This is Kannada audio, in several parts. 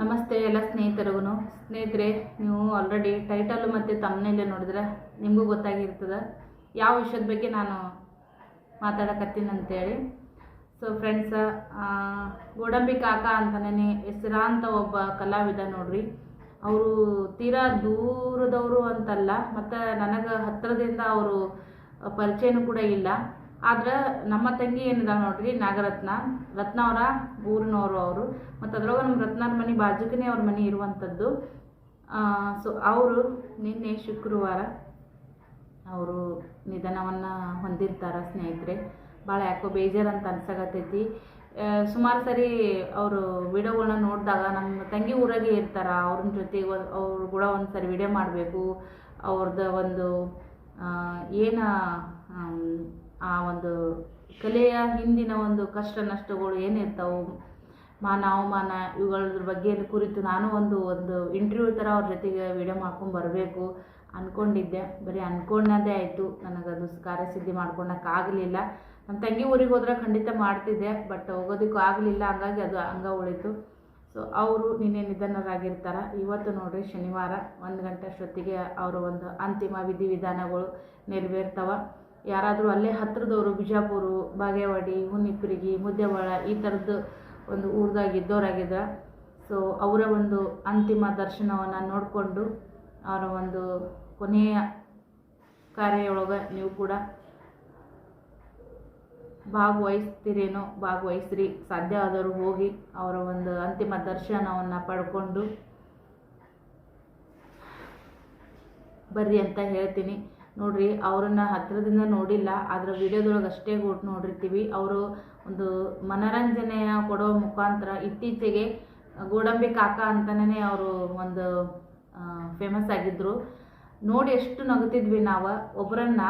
ನಮಸ್ತೆ ಎಲ್ಲ ಸ್ನೇಹಿತರಿಗೂ ಸ್ನೇಹಿತರೆ, ನೀವು ಆಲ್ರೆಡಿ ಟೈಟಲ್ ಮತ್ತು ತಮ್ಮನೇಲೆ ನೋಡಿದ್ರೆ ನಿಮಗೂ ಗೊತ್ತಾಗಿರ್ತದೆ. ಯಾವ ವಿಷಯದ ಬಗ್ಗೆ ನಾನು ಮಾತಾಡಕತ್ತೀನಿ ಅಂತೇಳಿ. ಸೊ ಫ್ರೆಂಡ್ಸ ಗೋಡಂಬಿ ಕಾಕ ಅಂತಲೇ ಹೆಸರಾಂತ ಒಬ್ಬ ಕಲಾವಿದ ನೋಡ್ರಿ. ಅವರು ತೀರಾ ದೂರದವರು ಅಂತಲ್ಲ, ಮತ್ತು ನನಗೆ ಹತ್ತಿರದಿಂದ ಅವರು ಪರಿಚಯನೂ ಕೂಡ ಇಲ್ಲ. ಆದ್ರೆ ನಮ್ಮ ತಂಗಿ ಏನಿದಾವೆ ನೋಡ್ರಿ, ನಾಗರತ್ನ. ರತ್ನ ಅವರ, ಊರಿನವರು ಅವರು. ಮತ್ತು ಅದ್ರೊಳಗೆ ನಮ್ಮ ರತ್ನರ ಮನೆ ಬಾಜುಕನೇ ಅವ್ರ ಮನೆ ಇರುವಂಥದ್ದು ಸೊ ಅವರು ನಿನ್ನೆ ಶುಕ್ರವಾರ ಅವರು ನಿಧನವನ್ನು ಹೊಂದಿರ್ತಾರೆ ಸ್ನೇಹಿತರೆ. ಭಾಳ ಯಾಕೋ ಬೇಜಾರು ಅಂತ ಅನ್ಸಕತ್ತೈತಿ ಸುಮಾರು ಸರಿ ಅವರು ವಿಡಿಯೋಗಳನ್ನ ನೋಡಿದಾಗ ನಮ್ಮ ತಂಗಿ ಊರಾಗೆ ಇರ್ತಾರೆ. ಅವ್ರನ್ನ ಜೊತೆಗೆ ಅವ್ರ ಕೂಡ ಒಂದು ಸರಿ ವಿಡಿಯೋ ಮಾಡಬೇಕು. ಅವ್ರದ್ದು ಒಂದು ಏನು ಆ ಒಂದು ಕಲೆಯ ಹಿಂದಿನ ಒಂದು ಕಷ್ಟ ನಷ್ಟಗಳು ಏನಿರ್ತಾವೆ, ಮಾನ ಅವಮಾನ ಇವುಗಳ ಬಗ್ಗೆ ಕುರಿತು ನಾನು ಒಂದು ಒಂದು ಇಂಟರ್ವ್ಯೂ ಥರ ಅವ್ರ ಜೊತೆಗೆ ವಿಡಿಯೋ ಮಾಡ್ಕೊಂಡು ಬರಬೇಕು ಅಂದ್ಕೊಂಡಿದ್ದೆ ಬರೀ ಅಂದ್ಕೊಂಡದೇ ಆಯಿತು. ನನಗದು ಕಾರ್ಯಸಿದ್ಧಿ ಮಾಡ್ಕೊಳಕ್ಕಾಗಲಿಲ್ಲ ನನ್ನ ತಂಗಿ ಊರಿಗೆ ಹೋದ್ರೆ ಖಂಡಿತ ಮಾಡ್ತಿದ್ದೆ ಬಟ್ ಹೋಗೋದಕ್ಕೂ ಆಗಲಿಲ್ಲ. ಹಂಗಾಗಿ ಅದು ಹಂಗ ಉಳಿತು. ಸೊ ಅವರು ನಿನ್ನೆ ನಿಧನರಾಗಿರ್ತಾರೆ. ಇವತ್ತು ನೋಡಿರಿ ಶನಿವಾರ, ಒಂದು ಗಂಟೆ ಅಷ್ಟೊತ್ತಿಗೆ ಅವರ ಒಂದು ಅಂತಿಮ ವಿಧಿವಿಧಾನಗಳು ನೆರವೇರ್ತವೆ. ಯಾರಾದರೂ ಅಲ್ಲೇ ಹತ್ತಿರದವರು ಬಿಜಾಪುರ, ಬಾಗೇವಾಡಿ, ಹುನ್ನಿಪ್ಪಿರಿಗಿ ಮುದ್ದೇವಾಳ ಈ ಥರದ್ದು ಒಂದು ಊರ್ದಾಗ ಇದ್ದವರಾಗಿದ್ರ ಸೊ ಅವರ ಒಂದು ಅಂತಿಮ ದರ್ಶನವನ್ನು ನೋಡಿಕೊಂಡು ಅವರ ಒಂದು ಕೊನೆಯ ಕಾರ್ಯೊಳಗೆ ನೀವು ಕೂಡ ಭಾಗವಹಿಸ್ತೀರೇನೋ, ಭಾಗವಹಿಸ್ರಿ. ಸಾಧ್ಯ ಆದರೂ ಹೋಗಿ ಅವರ ಒಂದು ಅಂತಿಮ ದರ್ಶನವನ್ನು ಪಡ್ಕೊಂಡು ಬರ್ರಿ ಅಂತ ಹೇಳ್ತೀನಿ. ನೋಡ್ರಿ, ಅವ್ರನ್ನ ಹತ್ತಿರದಿಂದ ನೋಡಿಲ್ಲ ಅದರ ವಿಡಿಯೋದೊಳಗೆ ಅಷ್ಟೇ ಕೊಟ್ಟು ನೋಡಿರ್ತೀವಿ. ಅವರು ಒಂದು ಮನರಂಜನೆಯ ಕೊಡೋ ಮುಖಾಂತರ ಇತ್ತೀಚೆಗೆ ಗೋಡಂಬಿ ಕಾಕ ಅಂತಲೇ ಅವರು ಒಂದು ಫೇಮಸ್ ಆಗಿದ್ದರು ನೋಡಿ ಎಷ್ಟು ನಗುತ್ತಿದ್ವಿ ನಾವು. ಒಬ್ಬರನ್ನ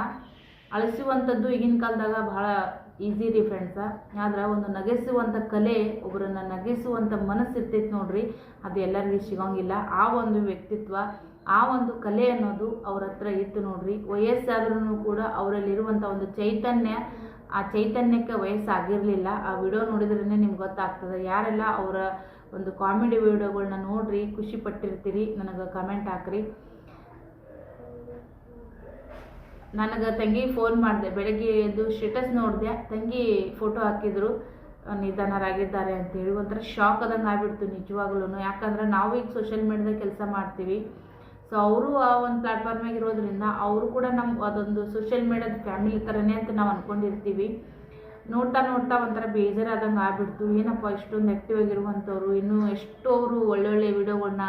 ಅಳಿಸುವಂಥದ್ದು ಈಗಿನ ಕಾಲದಾಗ ಭಾಳ ಈಸಿ ರೀ ಫ್ರೆಂಡ್ಸ ಆದ್ರೆ ಒಂದು ನಗಿಸುವಂಥ ಕಲೆ ಒಬ್ಬರನ್ನ ನಗಿಸುವಂಥ ಮನಸ್ಸು ಇರ್ತೈತೆ ನೋಡ್ರಿ. ಅದು ಎಲ್ಲರಿಗೂ ಸಿಗೋಂಗಿಲ್ಲ. ಆ ಒಂದು ವ್ಯಕ್ತಿತ್ವ ಆ ಒಂದು ಕಲೆ ಅನ್ನೋದು ಅವ್ರ ಹತ್ರ ಇತ್ತು ನೋಡ್ರಿ. ವಯಸ್ಸಾದ್ರೂ ಕೂಡ ಅವರಲ್ಲಿರುವಂಥ ಒಂದು ಚೈತನ್ಯ, ಆ ಚೈತನ್ಯಕ್ಕೆ ವಯಸ್ಸಾಗಿರಲಿಲ್ಲ. ಆ ವಿಡಿಯೋ ನೋಡಿದ್ರೇ ನಿಮ್ಗೆ ಗೊತ್ತಾಗ್ತದೆ. ಯಾರೆಲ್ಲ ಅವರ ಒಂದು ಕಾಮಿಡಿ ವಿಡಿಯೋಗಳನ್ನ ನೋಡ್ರಿ, ಖುಷಿ ಪಟ್ಟಿರ್ತೀರಿ, ನನಗೆ ಕಮೆಂಟ್ ಹಾಕ್ರಿ. ನನಗೆ ತಂಗಿ ಫೋನ್ ಮಾಡಿದೆ. ಬೆಳಗ್ಗೆ ಎದ್ದು ಸ್ಟೇಟಸ್ ನೋಡಿದೆ. ತಂಗಿ ಫೋಟೋ ಹಾಕಿದ್ರು. ನಿಧನರಾಗಿದ್ದಾರೆ ಅಂತೇಳಿ ಒಂಥರ ಶಾಕ್ ಆದಂಗೆ ಆಗ್ಬಿಡ್ತು ನಿಜವಾಗ್ಲೂ ಯಾಕಂದ್ರೆ ನಾವು ಈಗ ಸೋಷಿಯಲ್ ಮೀಡಿಯಾದಾಗ ಕೆಲಸ ಮಾಡ್ತೀವಿ. ಸೊ ಅವರು ಆ ಒಂದು ಪ್ಲ್ಯಾಟ್ಫಾರ್ಮಾಗ ಇರೋದ್ರಿಂದ ಅವರು ಕೂಡ ನಮ್ಮ ಅದೊಂದು ಸೋಷಿಯಲ್ ಮೀಡಿಯಾದ ಫ್ಯಾಮಿಲಿ ಥರನೇ ಅಂತ ನಾವು ಅಂದ್ಕೊಂಡಿರ್ತೀವಿ ನೋಡ್ತಾ ನೋಡ್ತಾ ಒಂಥರ ಬೇಜಾರಾದಂಗೆ ಆಗ್ಬಿಡ್ತು. ಏನಪ್ಪ ಇಷ್ಟೊಂದು ಆ್ಯಕ್ಟಿವ್ ಆಗಿರುವಂಥವ್ರು, ಇನ್ನೂ ಎಷ್ಟು ಅವರು ಒಳ್ಳೊಳ್ಳೆ ವಿಡಿಯೋಗಳನ್ನ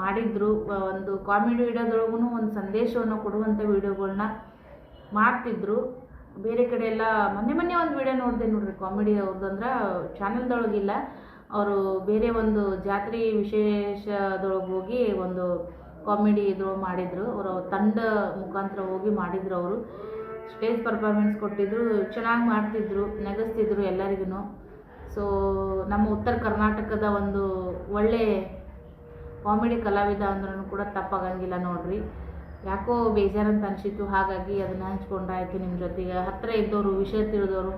ಮಾಡಿದ್ರು. ಒಂದು ಕಾಮಿಡಿ ವಿಡಿಯೋದೊಳಗೂ ಒಂದು ಸಂದೇಶವನ್ನು ಕೊಡುವಂಥ ವಿಡಿಯೋಗಳನ್ನ ಮಾಡ್ತಿದ್ರು. ಬೇರೆ ಕಡೆ ಎಲ್ಲ ಮೊನ್ನೆ ಮೊನ್ನೆ ಒಂದು ವಿಡಿಯೋ ನೋಡಿದೆ ನೋಡ್ರಿ ಕಾಮಿಡಿ ಅವ್ರದ್ದು ಅಂದ್ರೆ ಚಾನಲ್ದೊಳಗಿಲ್ಲ ಅವರು ಬೇರೆ ಒಂದು ಜಾತ್ರೆ ವಿಶೇಷದೊಳಗೆ ಹೋಗಿ ಒಂದು ಕಾಮಿಡಿ ಇದು ಮಾಡಿದರು. ಅವರು ತಂಡ ಮುಖಾಂತರ ಹೋಗಿ ಮಾಡಿದ್ರು ಅವರು. ಸ್ಟೇಜ್ ಪರ್ಫಾರ್ಮೆನ್ಸ್ ಕೊಟ್ಟಿದ್ರು. ಚೆನ್ನಾಗಿ ಮಾಡ್ತಿದ್ರು, ನಗಿಸ್ತಿದ್ರು ಎಲ್ಲರಿಗೂ ಸೊ ನಮ್ಮ ಉತ್ತರ ಕರ್ನಾಟಕದ ಒಂದು ಒಳ್ಳೆ ಕಾಮಿಡಿ ಕಲಾವಿದ ಅಂದ್ರೂ ಕೂಡ ತಪ್ಪಾಗಂಗಿಲ್ಲ ನೋಡ್ರಿ. ಯಾಕೋ ಬೇಜಾರಂತ ಅನಿಸಿತ್ತು. ಹಾಗಾಗಿ ಅದನ್ನು ಆಯಿತು ನಿಮ್ಮ ಜೊತೆಗೆ. ಹತ್ತಿರ ಇದ್ದವರು ವಿಷಯ ತಿಳಿದವರು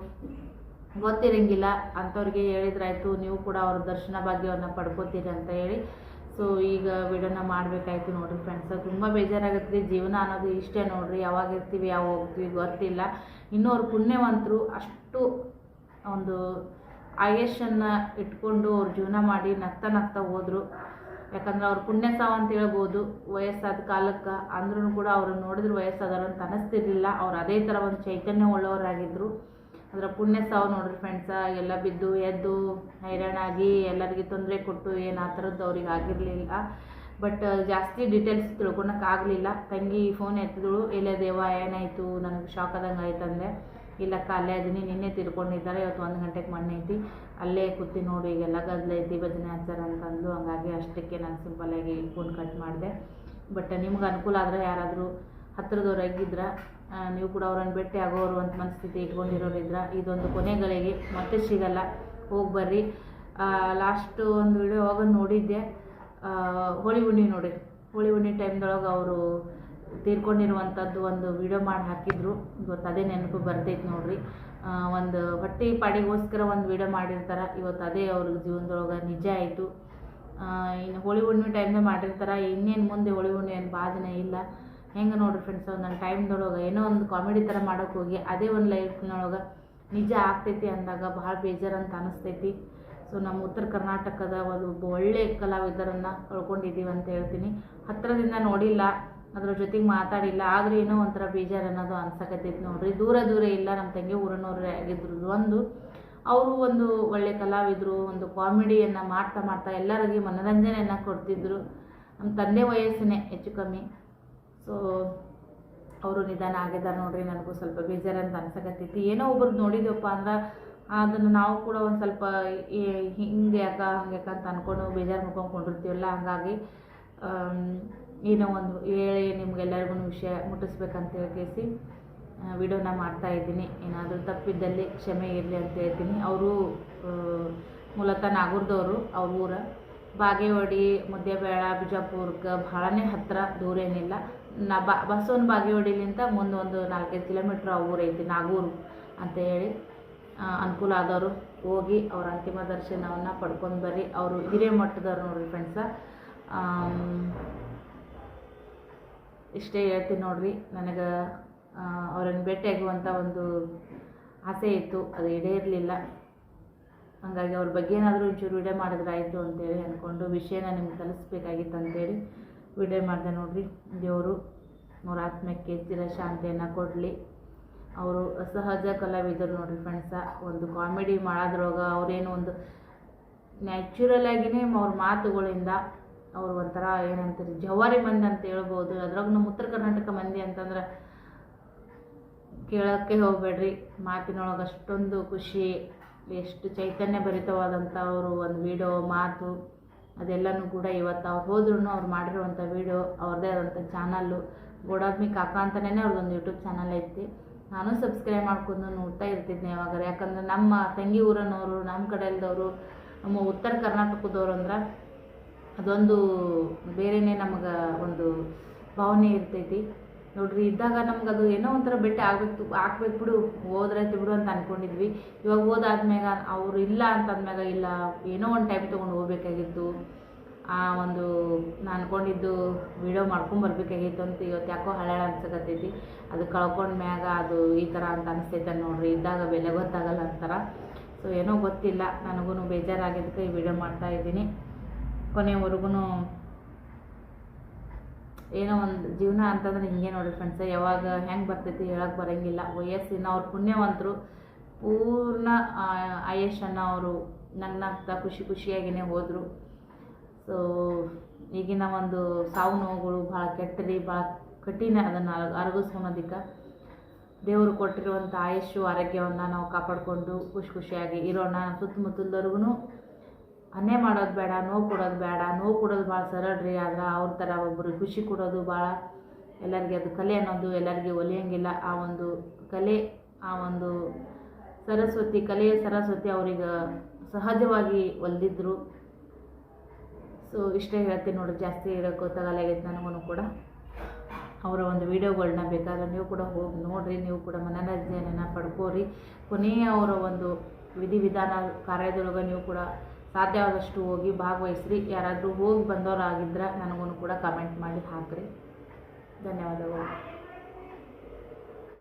ಗೊತ್ತಿರಂಗಿಲ್ಲ. ಅಂಥವ್ರಿಗೆ ಹೇಳಿದ್ರಾಯ್ತು. ನೀವು ಕೂಡ ಅವ್ರ ದರ್ಶನ ಭಾಗ್ಯವನ್ನು ಪಡ್ಕೋತೀರಿ ಅಂತ ಹೇಳಿ. ಸೊ ಈಗ ವಿಡಿಯೋನ ಮಾಡಬೇಕಾಯ್ತು ನೋಡಿರಿ ಫ್ರೆಂಡ್ಸ್ ತುಂಬ ಬೇಜಾರಾಗುತ್ತೆ. ಜೀವನ ಅನ್ನೋದು ಇಷ್ಟೇ ನೋಡಿರಿ. ಯಾವಾಗ ಇರ್ತೀವಿ, ಯಾವಾಗ ಹೋಗ್ತೀವಿ ಗೊತ್ತಿಲ್ಲ. ಇನ್ನೂ ಅವ್ರು ಪುಣ್ಯವಂತರು ಅಷ್ಟು ಒಂದು ಆಯಸ್ಸನ್ನು ಇಟ್ಕೊಂಡು ಅವ್ರು ಜೀವನ ಮಾಡಿ ನಗ್ತಾ ನಗ್ತಾ ಹೋದರು. ಯಾಕಂದ್ರೆ ಅವ್ರ ಪುಣ್ಯ ಸಾವು ಅಂತ ಹೇಳ್ಬೋದು. ವಯಸ್ಸಾದ ಕಾಲಕ್ಕೆ ಅಂದ್ರೂ ಕೂಡ ಅವ್ರನ್ನ ನೋಡಿದ್ರೆ ವಯಸ್ಸಾದವ್ರು ಅಂತ ಅನ್ನಿಸ್ತಿರ್ಲಿಲ್ಲ ಅವ್ರು ಅದೇ ಥರ ಒಂದು ಚೈತನ್ಯ ಉಳ್ಳವರಾಗಿದ್ದರು ಅದರ ಪುಣ್ಯ ಸಾವು ನೋಡ್ರಿ ಫ್ರೆಂಡ್ಸ ಎಲ್ಲ ಬಿದ್ದು ಎದ್ದು ಹೈರಾಣಾಗಿ ಎಲ್ಲರಿಗೆ ತೊಂದರೆ ಕೊಟ್ಟು ಏನು ಆ ಥರದ್ದು ಅವ್ರಿಗೆ ಆಗಿರಲಿಲ್ಲ. ಬಟ್ ಜಾಸ್ತಿ ಡೀಟೇಲ್ಸ್ ತಿಳ್ಕೊಳಕ್ಕಾಗಲಿಲ್ಲ ತಂಗಿ ಫೋನ್ ಎತ್ತಿದಳು ಇಲ್ಲ ದೇವ, ಏನಾಯಿತು? ನನಗೆ ಶಾಕ್ ಆದಂಗೆ ಆಯ್ತಂದೆ ಇಲ್ಲಕ್ಕ, ಅಲ್ಲೇ ಅದೀನಿ ನಿನ್ನೆ ತಿರ್ಕೊಂಡಿದ್ದಾರೆ, ಇವತ್ತು ಒಂದು ಗಂಟೆಗೆ ಮಣ್ಣೈತಿ ಅಲ್ಲೇ ಕೂತಿ ನೋಡಿ, ಈಗೆಲ್ಲ ಗದ್ದಲ ಐತಿ ಭಜನೆ ಹಚ್ಚಾರ ಅಂತಂದು ಹಂಗಾಗಿ ಅಷ್ಟಕ್ಕೆ ನಾನು ಸಿಂಪಲ್ಲಾಗಿ ಫೋನ್ ಕಟ್ ಮಾಡಿದೆ. ಬಟ್ ನಿಮ್ಗೆ ಅನುಕೂಲ ಆದರೆ ಯಾರಾದರೂ ಹತ್ತಿರದವ್ರು ಆಗಿದ್ರೆ ನೀವು ಕೂಡ ಅವ್ರನ್ನ ಭೇಟಿ ಆಗೋರು ಅಂತ ಮನಸ್ಥಿತಿ ಇಟ್ಕೊಂಡಿರೋರು ಇದ್ರೆ ಇದೊಂದು ಕೊನೆಗಳಿಗೆ, ಮತ್ತೆ ಸಿಗಲ್ಲ. ಹೋಗಿ ಬರ್ರಿ. ಲಾಸ್ಟ್ ಒಂದು ವಿಡಿಯೋ ಅವಾಗ ನೋಡಿದ್ದೆ. ಹೋಳಿ ಹುಣ್ಣಿ ನೋಡಿ ಹೋಳಿ ಹುಣ್ಣಿ ಟೈಮ್ದೊಳಗೆ ಅವರು ತೀರ್ಕೊಂಡಿರುವಂಥದ್ದು ಒಂದು ವಿಡಿಯೋ ಮಾಡಿ ಹಾಕಿದ್ರು. ಇವತ್ತು ಅದೇ ನೆನಪು ಬರ್ತೈತೆ ನೋಡ್ರಿ. ಒಂದು ಹೊಟ್ಟೆ ಪಾಡಿಗೋಸ್ಕರ ಒಂದು ವಿಡಿಯೋ ಮಾಡಿರ್ತಾರೆ. ಇವತ್ತು ಅದೇ ಅವ್ರ ಜೀವನದೊಳಗೆ ನಿಜ ಆಯಿತು. ಇನ್ನು ಹೋಳಿ ಹುಣ್ಣಿಮೆ ಟೈಮ್ದಾಗ ಮಾಡಿರ್ತಾರೆ. ಇನ್ನೇನು ಮುಂದೆ ಹೋಳಿ ಹುಣ್ಣಿಮೆ ಏನು ಬಾಧನೆ ಇಲ್ಲ. ಹೆಂಗೆ ನೋಡ್ರಿ ಫ್ರೆಂಡ್ಸ್ ನನ್ನ ಟೈಮ್ದೊಳಗೆ ಏನೋ ಒಂದು ಕಾಮಿಡಿ ಥರ ಮಾಡೋಕೆ ಹೋಗಿ ಅದೇ ಒಂದು ಲೈಫ್ನೊಳಗೆ ನಿಜ ಆಗ್ತೈತಿ ಅಂದಾಗ ಭಾಳ ಬೇಜಾರಂತ ಅನಿಸ್ತೈತಿ. ಸೊ ನಮ್ಮ ಉತ್ತರ ಕರ್ನಾಟಕದ ಒಂದು ಒಬ್ಬ ಒಳ್ಳೆ ಕಲಾವಿದರನ್ನು ಕಳ್ಕೊಂಡಿದ್ದೀವಿ ಅಂತ ಹೇಳ್ತೀನಿ. ಹತ್ತಿರದಿಂದ ನೋಡಿಲ್ಲ, ಅದ್ರ ಜೊತೆಗೆ ಮಾತಾಡಿಲ್ಲ, ಆದರೂ ಏನೋ ಒಂಥರ ಬೇಜಾರು ಅನ್ನೋದು ಅನ್ಸಕತ್ತೈತಿ ನೋಡ್ರಿ. ದೂರ ದೂರ ಇಲ್ಲ ನಮ್ಮ ತಂಗಿ ಊರಿನವ್ರೇ ಆಗಿದ್ರು ಒಂದು. ಅವರು ಒಂದು ಒಳ್ಳೆ ಕಲಾವಿದರು, ಒಂದು ಕಾಮಿಡಿಯನ್ನು ಮಾಡ್ತಾ ಮಾಡ್ತಾ ಎಲ್ಲರಿಗೆ ಮನೋರಂಜನೆಯನ್ನು ಕೊಡ್ತಿದ್ರು. ನಮ್ಮ ತಂದೆ ವಯಸ್ಸಿನೇ ಹೆಚ್ಚು ಕಮ್ಮಿ. ಸೊ ಅವರು ನಿಧಾನ ಆಗಿದ್ದಾರೆ ನೋಡಿರಿ, ನನಗೂ ಸ್ವಲ್ಪ ಬೇಜಾರು ಬೇಜಾರಂತ ಅನ್ಸಕತ್ತೈತಿ. ಏನೋ ಒಬ್ರದ್ದು ನೋಡಿದ್ವಪ್ಪ ಅಂದ್ರೆ ಅದನ್ನು ನಾವು ಕೂಡ ಒಂದು ಸ್ವಲ್ಪ ಹಿಂಗೆ ಯಾಕೆ, ಹಂಗೆ ಯಾಕ ಅಂತ ಅಂದ್ಕೊಂಡು ಬೇಜಾರು ಮಾಡ್ಕೊಂಡು ಕೊಂಡಿರ್ತೀವಲ್ಲ, ಹಂಗಾಗಿ ಏನೋ ಒಂದು ಹೇಳಿ ನಿಮ್ಗೆಲ್ಲರಿಗೂ ವಿಷಯ ಮುಟ್ಟಿಸ್ಬೇಕಂತ ಹೇಳ್ಕೇಸಿ ವಿಡಿಯೋನ ಮಾಡ್ತಾ ಇದ್ದೀನಿ. ಏನಾದರೂ ತಪ್ಪಿದ್ದಲ್ಲಿ ಕ್ಷಮೆ ಇರಲಿ ಅಂತ ಹೇಳ್ತೀನಿ. ಅವರು ಮೂಲತಃ ನಾಗೂರ್ದವರು, ಅವ್ರ ಊರ. ಬಾಗೇವಾಡಿ, ಮುದ್ದೇಬೇಳ, ಬಿಜಾಪುರ್ಗೆ ಭಾಳನೇ ಹತ್ತಿರ ದೂರ ಏನಿಲ್ಲ ನಾ ಬಸವನ ಬಾಗೇವಾಡಿಲಿಂದ ಮುಂದೆ ಒಂದು ನಾಲ್ಕೈದು ಕಿಲೋಮೀಟ್ರ್ ಆ ಊರು ಐತಿ, ನಾಗೂರು ಅಂತ ಹೇಳಿ ಅನುಕೂಲ ಆದವರು ಹೋಗಿ ಅವ್ರ ಅಂತಿಮ ದರ್ಶನವನ್ನು ಪಡ್ಕೊಂಡು ಬರ್ರಿ. ಅವರು ಹಿರೇಮಠದವ್ರು ನೋಡ್ರಿ ಫ್ರೆಂಡ್ಸ ಇಷ್ಟೇ ಹೇಳ್ತೀನಿ ನೋಡ್ರಿ. ನನಗೆ ಅವರನ್ನು ಭೇಟಿಯಾಗುವಂಥ ಒಂದು ಆಸೆ ಇತ್ತು, ಅದು ಈಡೇರಲಿಲ್ಲ. ಹಾಗಾಗಿ ಅವ್ರ ಬಗ್ಗೆ ಏನಾದರೂ ಒಂಚೂರು ವಿಡಿಯೋ ಮಾಡಿದ್ರೆ ಆಯಿತು ಅಂತೇಳಿ ಅಂದ್ಕೊಂಡು ವಿಷಯನ ನಿಮ್ಗೆ ತಲುಪಿಸ್ಬೇಕಾಗಿತ್ತು ಅಂತೇಳಿ ವಿಡಿಯೋ ಮಾಡಿದೆ ನೋಡ್ರಿ. ದೇವರು ಅವ್ರ ಆತ್ಮಕ್ಕೆ ಚಿರ ಶಾಂತಿಯನ್ನು ಕೊಡಲಿ. ಅವರು ಅಸಹಜ ಕಲಾವಿದರು ನೋಡ್ರಿ ಫ್ರೆಂಡ್ಸ ಒಂದು ಕಾಮಿಡಿ ಮಾಡೋದ್ರೊಳಗೆ ಅವರೇನು ಒಂದು ನ್ಯಾಚುರಲ್ ಆಗಿನೇ ಅವ್ರ ಮಾತುಗಳಿಂದ ಅವ್ರು ಒಂಥರ ಏನಂತಾರೆ, ಜವಾರಿ ಮಂದಿ ಅಂತ ಹೇಳ್ಬೋದು. ಅದ್ರಾಗ ನಮ್ಮ ಉತ್ತರ ಕರ್ನಾಟಕ ಮಂದಿ ಅಂತಂದ್ರೆ ಕೇಳೋಕ್ಕೆ ಹೋಗಬೇಡ್ರಿ. ಮಾತಿನೊಳಗೆ ಅಷ್ಟೊಂದು ಖುಷಿ, ಎಷ್ಟು ಚೈತನ್ಯ ಭರಿತವಾದಂಥ ಅವರು ಒಂದು ವಿಡಿಯೋ ಮಾತು. ಅದೆಲ್ಲನೂ ಕೂಡ ಇವತ್ತು ಅವ್ರು ಹೋದ್ರೂ ಅವ್ರು ಮಾಡಿರುವಂಥ ವೀಡಿಯೋ ಅವ್ರದ್ದೇ ಆದಂಥ ಚಾನಲ್ಲು ಗೋಡಾದ್ಮಿ ಕಾಕ ಅಂತಲೇ ಅವ್ರದ್ದೊಂದು ಯೂಟ್ಯೂಬ್ ಚಾನಲ್ ಐತಿ. ನಾನು ಸಬ್ಸ್ಕ್ರೈಬ್ ಮಾಡ್ಕೊಂಡು ನೋಡ್ತಾ ಇರ್ತಿದ್ದೆ ಯಾವಾಗ ಯಾಕಂದ್ರೆ ನಮ್ಮ ತಂಗಿ ಊರನವರು, ನಮ್ಮ ಕಡೆಯಲ್ದವರು ನಮ್ಮ ಉತ್ತರ ಕರ್ನಾಟಕದವ್ರು ಅಂದ್ರೆ ಅದೊಂದು ಬೇರೆಯೇ ನಮಗೆ ಒಂದು ಭಾವನೆ ಇರ್ತೈತಿ. ನೋಡ್ರಿ, ಇದ್ದಾಗ ನಮ್ಗೆ ಅದು ಏನೋ ಒಂಥರ ಬೆಟ್ಟ ಆಗ್ಬೇಕು ಹಾಕ್ಬೇಕು ಬಿಡು ಹೋದ್ರೆ ಬಿಡು ಅಂತ ಅಂದ್ಕೊಂಡಿದ್ವಿ ಇವಾಗ ಹೋದಾದ್ಮ್ಯಾಗ ಅವ್ರು ಇಲ್ಲ ಅಂತಂದ್ಮ್ಯಾಗ ಇಲ್ಲ, ಏನೋ ಒಂದು ಟೈಮ್ ತೊಗೊಂಡು ಹೋಗ್ಬೇಕಾಗಿತ್ತು. ಆ ಒಂದು ನಾನು ಅನ್ಕೊಂಡಿದ್ದು ವಿಡಿಯೋ ಮಾಡ್ಕೊಂಬರ್ಬೇಕಾಗಿತ್ತು ಅಂತ ಇವತ್ತು ಯಾಕೋ ಹಳ್ಯಾಳ ಅನ್ಸಕತ್ತೈತಿ. ಅದು ಕಳ್ಕೊಂಡ ಮ್ಯಾಗ ಅದು ಈ ಥರ ಅಂತ ಅನಿಸ್ತೈತೆ ನೋಡ್ರಿ, ಇದ್ದಾಗ ಬೆಲೆ ಗೊತ್ತಾಗಲ್ಲ ಅಂತಾರ. ಸೊ ಏನೋ ಗೊತ್ತಿಲ್ಲ ನನಗೂ ಬೇಜಾರಾಗಿದ್ದಕ್ಕೆ ಈ ವಿಡಿಯೋ ಮಾಡ್ತಾ ಇದ್ದೀನಿ. ಕೊನೆವರೆಗೂ ಏನೋ ಒಂದು ಜೀವನ ಅಂತಂದ್ರೆ ಹಿಂಗೆ ನೋಡಿ ಫ್ರೆಂಡ್ಸ್ ಯಾವಾಗ ಹೆಂಗೆ ಬರ್ತೈತಿ ಹೇಳಕ್ಕೆ ಬರೋಂಗಿಲ್ಲ. ವಯಸ್ಸಿನ ಅವ್ರು ಪುಣ್ಯವಂತರು ಪೂರ್ಣ ಅಣ್ಣ ಅವರು ನಗ್ನಾಗ್ತಾ ಖುಷಿ ಖುಷಿಯಾಗಿಯೇ ಹೋದರು. ಸೊ ಈಗಿನ ಒಂದು ಸಾವು ನೋವುಗಳು ಭಾಳ ಕೆಟ್ಟರಿ, ಭಾಳ ಕಠಿಣ ಅದನ್ನು ಅರಗಿಸ್ಕೊಳೋದಕ್ಕೆ ದೇವರು ಕೊಟ್ಟಿರುವಂಥ ಆಯುಷ್ಯು ಆರೋಗ್ಯವನ್ನು ನಾವು ಕಾಪಾಡಿಕೊಂಡು ಖುಷಿ ಖುಷಿಯಾಗಿ ಇರೋಣ. ಸುತ್ತಮುತ್ತಲ್ದವ್ರಿಗೂ ಅನ್ಯ ಮಾಡೋದು ಬೇಡ, ನೋವು ಕೊಡೋದು ಬೇಡ, ನೋವು ಕೊಡೋದು ಭಾಳ ಸರಳ ರೀ. ಆದ್ರೆ ಅವ್ರ ಥರ ಒಬ್ಬರು ಖುಷಿ ಕೊಡೋದು ಭಾಳ ಎಲ್ಲರಿಗೆ ಅದು ಕಲೆ ಅನ್ನೋದು ಎಲ್ಲರಿಗೆ ಒಲಿಯಂಗಿಲ್ಲ. ಆ ಒಂದು ಕಲೆ, ಆ ಒಂದು ಸರಸ್ವತಿ, ಕಲೆಯ ಸರಸ್ವತಿ ಅವ್ರಿಗೆ ಸಹಜವಾಗಿ ಒಲ್ದಿದ್ರು. ಸೊ ಇಷ್ಟೇ ಹೇಳ್ತೀನಿ ನೋಡಿ ಜಾಸ್ತಿ ಇರೋಕ್ಕೆ ಗೊತ್ತಾಗಲಾಗೈತೆ ನನಗೂ ಕೂಡ. ಅವರ ಒಂದು ವಿಡಿಯೋಗಳನ್ನ ಬೇಕಾದ್ರೆ ನೀವು ಕೂಡ ಹೋಗಿ ನೋಡಿರಿ, ನೀವು ಕೂಡ ಮನೋರಂಜನೆಯನ್ನು ಪಡ್ಕೋರಿ. ಕೊನೆಯ ಅವರ ಒಂದು ವಿಧಿವಿಧಾನ ಕಾರ್ಯದೊಳಗೆ ನೀವು ಕೂಡ ಸಾಧ್ಯವಾದಷ್ಟು ಹೋಗಿ ಭಾಗವಹಿಸ್ರಿ. ಯಾರಾದರೂ ಹೋಗಿ ಬಂದವರಾಗಿದ್ರೆ ನನಗೂ ಕೂಡ ಕಮೆಂಟ್ ಮಾಡಿ ಹಾಕಿರಿ. ಧನ್ಯವಾದಗಳು.